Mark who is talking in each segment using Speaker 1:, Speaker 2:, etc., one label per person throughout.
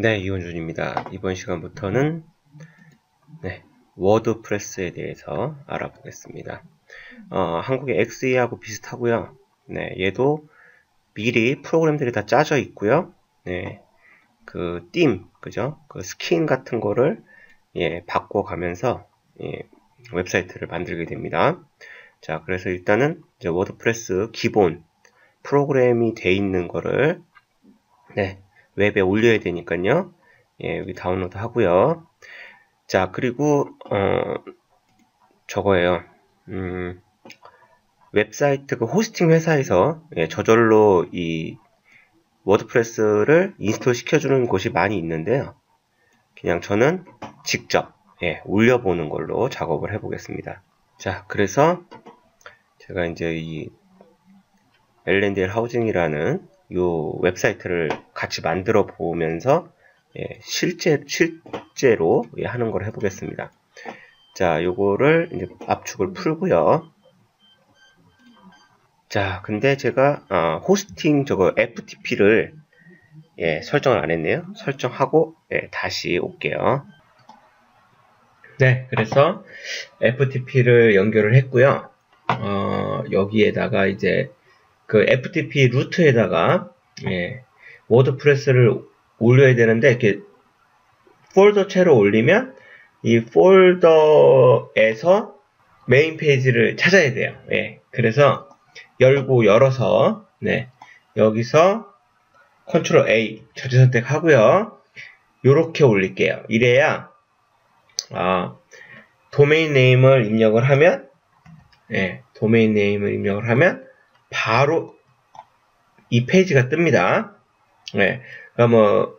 Speaker 1: 네, 이원준입니다. 이번 시간부터는 네, 워드프레스에 대해서 알아보겠습니다. 어, 한국의 XE하고 비슷하고요. 네, 얘도 미리 프로그램들이 다 짜져 있고요. 네, 그 띠임, 그죠? 그 스킨 같은 거를 예, 바꿔가면서 예, 웹사이트를 만들게 됩니다. 자, 그래서 일단은 이제 워드프레스 기본 프로그램이 돼 있는 거를 네, 웹에 올려야 되니까요. 예, 여기 다운로드 하고요. 자, 그리고 어, 저거예요. 음, 웹사이트 그 호스팅 회사에서 예, 저절로 이 워드프레스를 인스톨 시켜주는 곳이 많이 있는데요. 그냥 저는 직접 예, 올려보는 걸로 작업을 해보겠습니다. 자, 그래서 제가 이제 이 엘렌델 하우징이라는 요 웹사이트를 같이 만들어 보면서 예, 실제 실제로 예, 하는 걸 해보겠습니다. 자, 요거를 이제 압축을 풀고요. 자, 근데 제가 어, 호스팅 저거 FTP를 예, 설정을 안 했네요. 설정하고 예, 다시 올게요. 네, 그래서 FTP를 연결을 했고요. 어, 여기에다가 이제 그 FTP 루트에다가 예, 워드프레스를 올려야 되는데 이렇게 폴더채로 올리면 이 폴더에서 메인 페이지를 찾아야 돼요. 예, 그래서 열고 열어서 네, 여기서 컨트롤 A 저지 선택하고요. 이렇게 올릴게요. 이래야 아, 도메인 네임을 입력을 하면 예, 도메인 네임을 입력을 하면 바로 이 페이지가 뜹니다. 예. 그러니까 뭐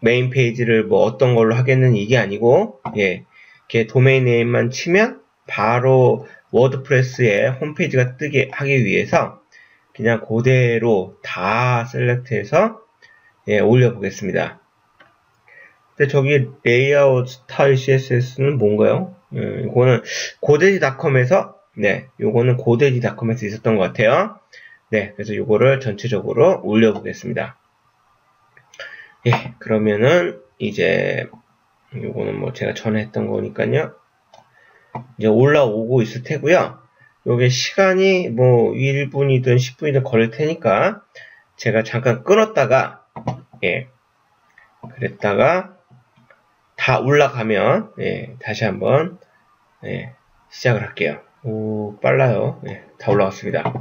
Speaker 1: 메인 페이지를 뭐 어떤 걸로 하겠는 이게 아니고 예. 이렇게 도메인 네임만 치면 바로 워드프레스의 홈페이지가 뜨게 하기 위해서 그냥 그대로 다 셀렉트해서 예, 올려보겠습니다. 근데 저기 레이아웃 스타일 CSS는 뭔가요? 예, 이거는 고데지닷컴에서 네, 요거는 고데지닷컴에서 있었던 것 같아요. 네, 그래서 요거를 전체적으로 올려보겠습니다. 예, 그러면은 이제 요거는 뭐 제가 전에 했던 거니까요. 이제 올라오고 있을 테고요. 요게 시간이 뭐 1분이든 10분이든 걸릴 테니까 제가 잠깐 끊었다가 예, 그랬다가 다 올라가면 예, 다시 한번 예, 시작을 할게요. 오, 빨라요. 네, 다 올라왔습니다.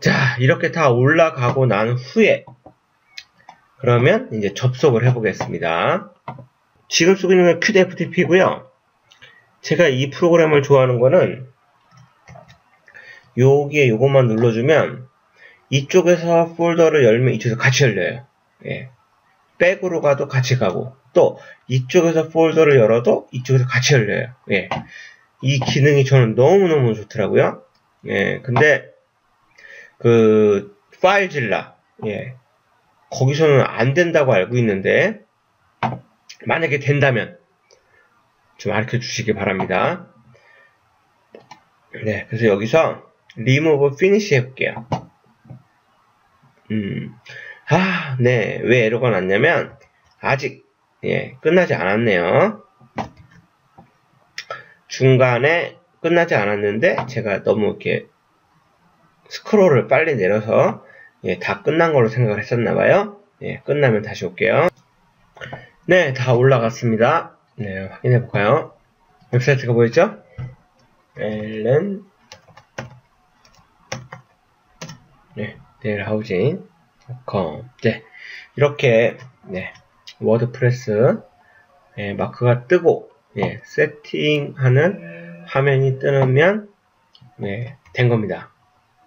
Speaker 1: 자, 이렇게 다 올라가고 난 후에 그러면 이제 접속을 해보겠습니다. 지금 쓰고 있는 건 QDFTP고요. 제가 이 프로그램을 좋아하는 거는 여기에 요것만 눌러주면 이쪽에서 폴더를 열면 이쪽에서 같이 열려요. 예. 백으로 가도 같이 가고 또 이쪽에서 폴더를 열어도 이쪽에서 같이 열려요. 예. 이 기능이 저는 너무너무 좋더라고요. 예, 근데, 그, 파일질라, 예, 거기서는 안 된다고 알고 있는데, 만약에 된다면, 좀 알려 주시기 바랍니다. 네, 그래서 여기서, remove finish 해볼게요. 음, 아, 네, 왜 에러가 났냐면, 아직, 예, 끝나지 않았네요. 중간에 끝나지 않았는데 제가 너무 이렇게 스크롤을 빨리 내려서 예, 다 끝난 걸로 생각을 했었나봐요. 예, 끝나면 다시 올게요. 네, 다 올라갔습니다. 네, 확인해 볼까요? 웹사이트가 보이죠? 엘렌 네, 컴 네, 이렇게 네, 워드프레스 예, 마크가 뜨고 예, 세팅하는 화면이 뜨면 네, 된 겁니다.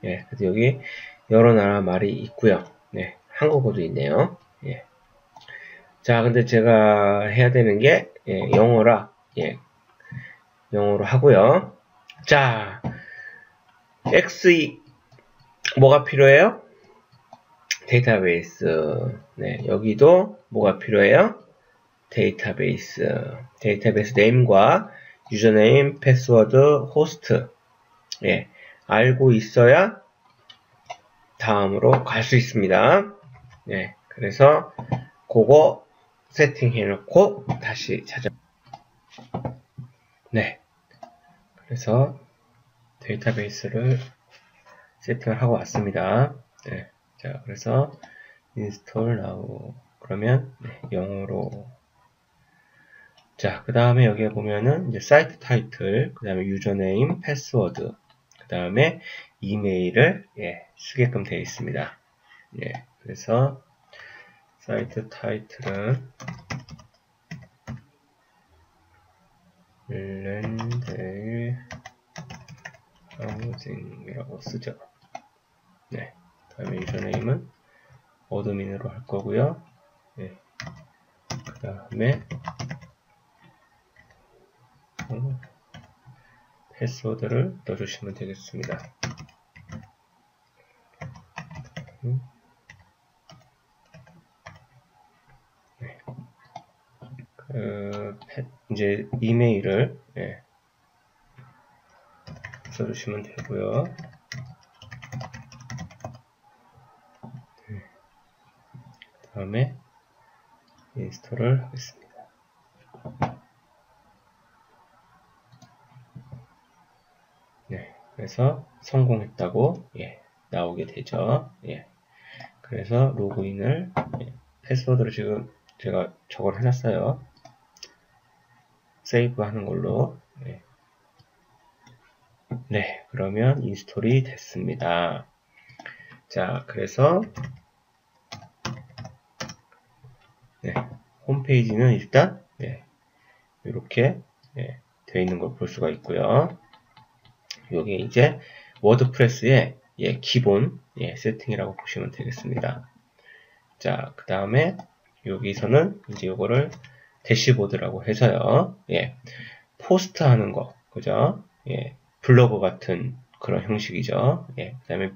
Speaker 1: 예, 그래서 여기 여러 나라 말이 있고요. 네, 한국어도 있네요. 예. 자, 근데 제가 해야 되는 게 예, 영어라 예, 영어로 하고요. 자, XE 뭐가 필요해요? 데이터베이스. 네, 여기도 뭐가 필요해요? 데이터베이스, 데이터베이스 네임과 유저네임, 패스워드, 호스트 예, 알고 있어야 다음으로 갈 수 있습니다. 예, 그래서 그거 세팅해 놓고 다시 찾아. 네. 그래서 데이터베이스를 세팅을 하고 왔습니다. 네. 자, 그래서 인스톨 나오 그러면 네, 영어로 자, 그 다음에 여기에 보면은 이제 사이트 타이틀, 그 다음에 유저네임, 패스워드, 그 다음에 이메일을 예, 쓰게끔 되어 있습니다. 예, 그래서 사이트 타이틀은 랜드 하우징이라고 쓰죠. 네, 그 다음에 유저네임은 어드민으로 할 거고요. 네, 그 다음에 패스워드를 넣어주시면 되겠습니다. 네. 그, 이제 이메일을 네. 써주시면 되고요. 네. 그 다음에 인스톨을 하겠습니다. 그래서 성공했다고 예, 나오게 되죠. 예. 그래서 로그인을 예, 패스워드를 지금 제가 저걸 해놨어요. 세이브 하는 걸로 예. 네 그러면 인스톨이 됐습니다. 자 그래서 네, 홈페이지는 일단 네, 이렇게 네, 되어 있는 걸 볼 수가 있고요. 이게 이제 워드프레스의 예, 기본 예, 세팅이라고 보시면 되겠습니다. 자, 그 다음에 여기서는 이제 이거를 대시보드라고 해서요. 예, 포스트 하는 거, 그죠? 예, 블로그 같은 그런 형식이죠. 예, 그 다음에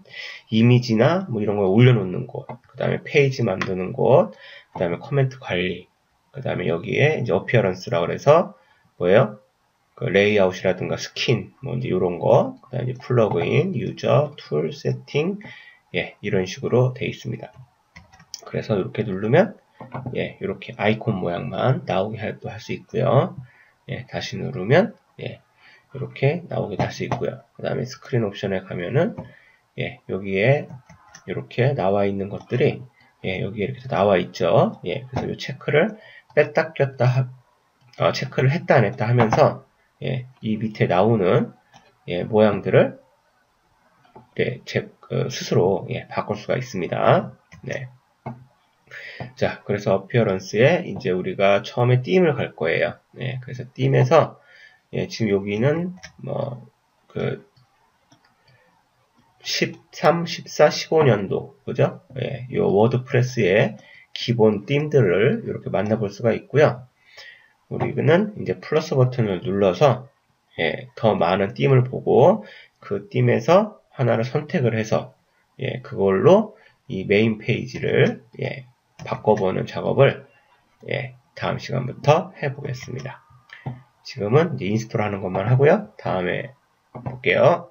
Speaker 1: 이미지나 뭐 이런 걸 올려놓는 곳, 그 다음에 페이지 만드는 곳, 그 다음에 코멘트 관리, 그 다음에 여기에 이제 어피어런스라고 해서 뭐예요? 그 레이아웃이라든가 스킨, 뭐 이제 이런 거, 그 다음에 플러그인, 유저, 툴, 세팅, 예, 이런 식으로 되어 있습니다. 그래서 이렇게 누르면 예, 이렇게 아이콘 모양만 나오게 할 수 있고요. 예, 다시 누르면 예, 이렇게 나오게 할수 있고요. 그 다음에 스크린 옵션에 가면은 예, 여기에 이렇게 나와 있는 것들이 예, 여기에 이렇게 나와 있죠. 예, 그래서 이 체크를 뺐다 꼈다 하, 어, 체크를 했다 안 했다 하면서 예, 이 밑에 나오는 예, 모양들을 네, 제, 그, 스스로 예, 바꿀 수가 있습니다. 네. 자, 그래서 어피어런스에 이제 우리가 처음에 띠임을 갈 거예요. 네, 그래서 띠임에서 예, 지금 여기는 뭐 그 13, 14, 15년도 그죠? 예, 이 워드프레스의 기본 띠임들을 이렇게 만나볼 수가 있고요. 우리는 이제 플러스 버튼을 눌러서 예, 더 많은 띠을 보고 그 띠에서 하나를 선택을 해서 예, 그걸로 이 메인 페이지를 예, 바꿔보는 작업을 예, 다음 시간부터 해보겠습니다. 지금은 이제 인스톨 하는 것만 하고요. 다음에 볼게요.